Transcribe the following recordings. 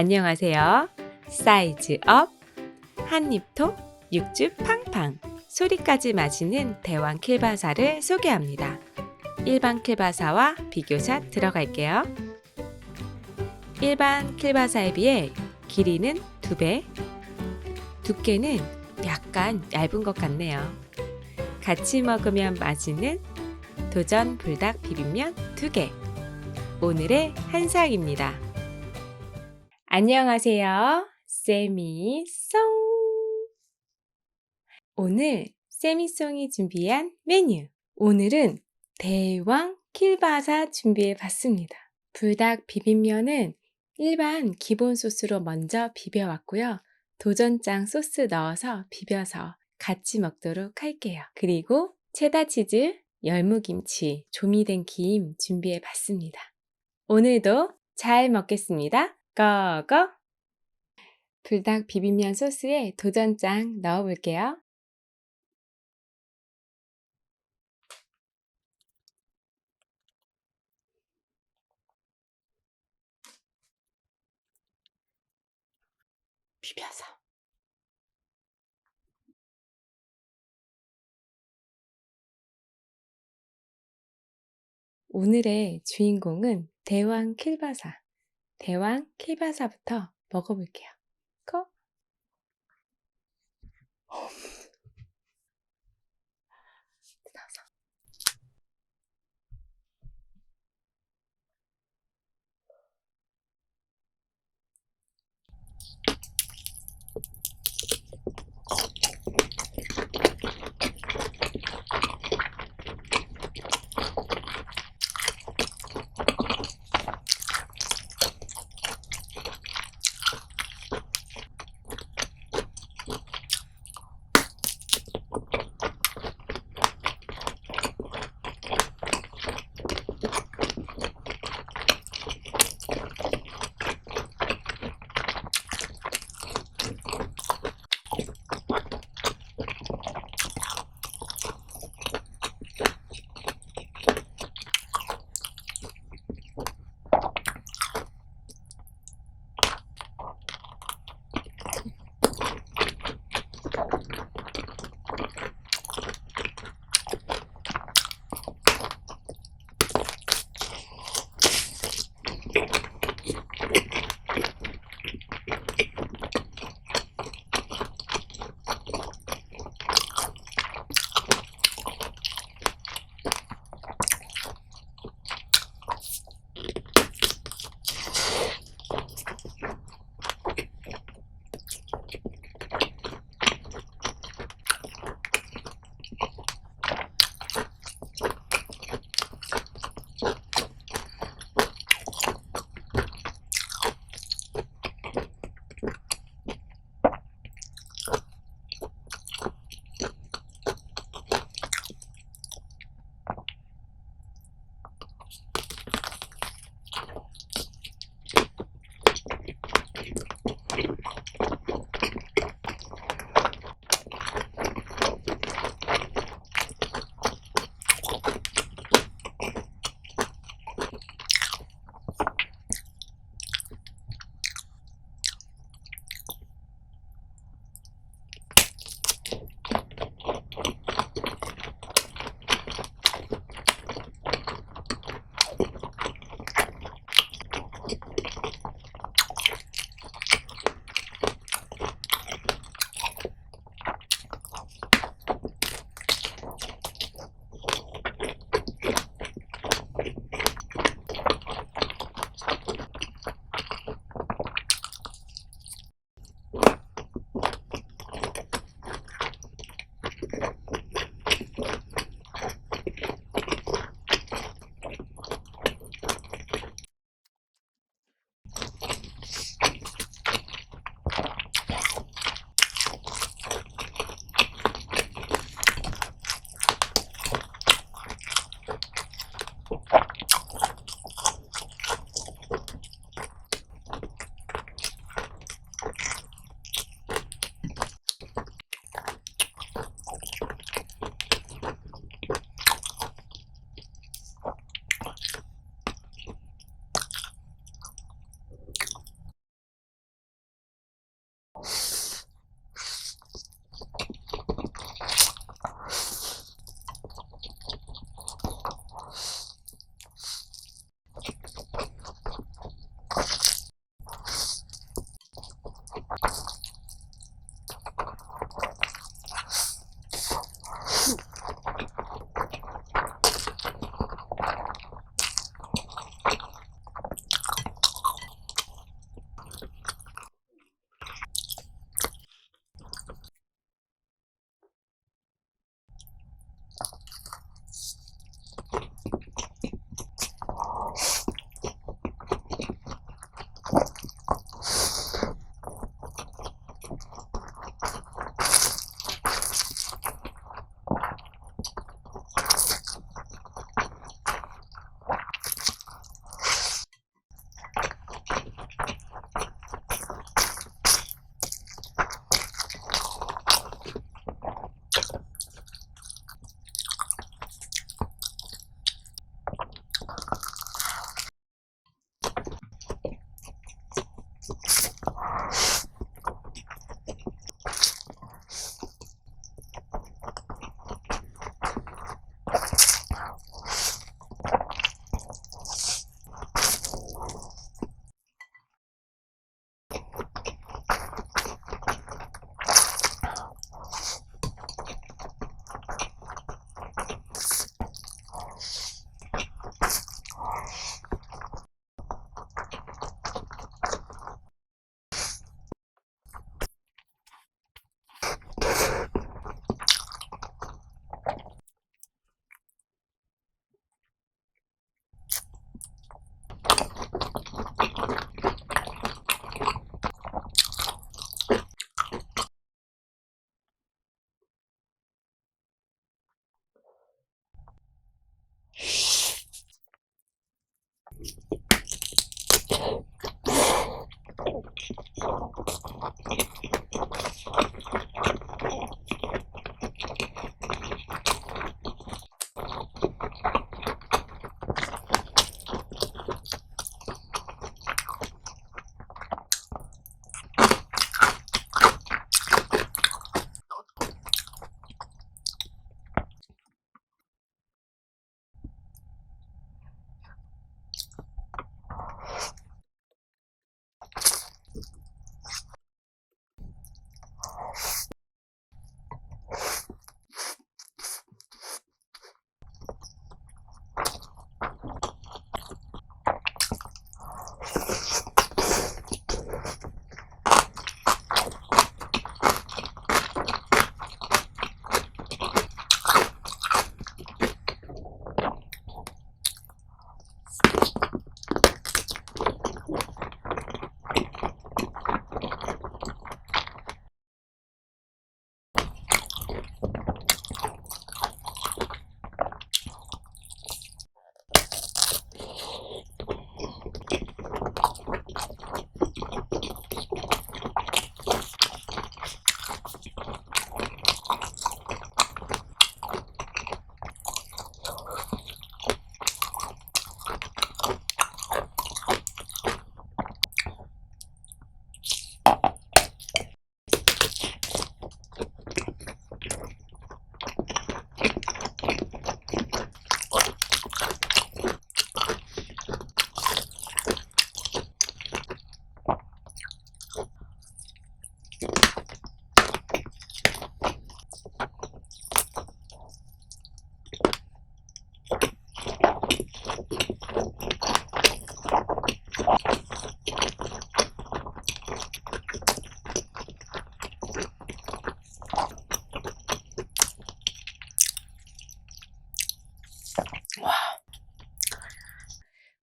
안녕하세요. 사이즈 업, 한입톡, 육즙 팡팡, 소리까지 마시는 대왕 킬바사를 소개합니다. 일반 킬바사와 비교샷 들어갈게요. 일반 킬바사에 비해 길이는 2배, 두께는 약간 얇은 것 같네요. 같이 먹으면 맛있는 도전 불닭 비빔면 2개. 오늘의 한상입니다. 안녕하세요. 세미송. 오늘 세미송이 준비한 메뉴. 오늘은 대왕 킬바사 준비해 봤습니다. 불닭 비빔면은 일반 기본 소스로 먼저 비벼왔고요. 도전장 소스 넣어서 비벼서 같이 먹도록 할게요. 그리고 체다 치즈, 열무김치, 조미된 김 준비해 봤습니다. 오늘도 잘 먹겠습니다. 고고! 불닭 비빔면 소스에 도전장 넣어볼게요. 비벼서. 오늘의 주인공은 대왕 킬바사. 대왕 케바사부터 먹어볼게요. 코.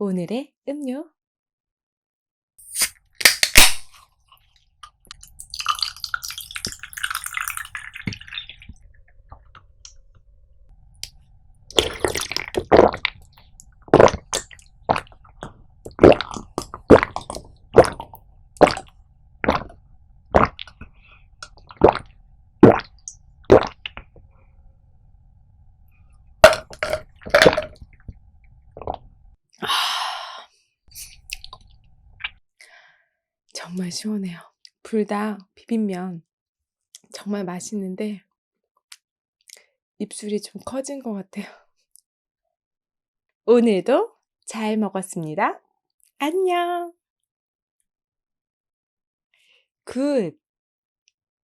오늘의 음료. 정말 시원해요. 불닭 비빔면 정말 맛있는데 입술이 좀 커진 것 같아요. 오늘도 잘 먹었습니다. 안녕. 굿.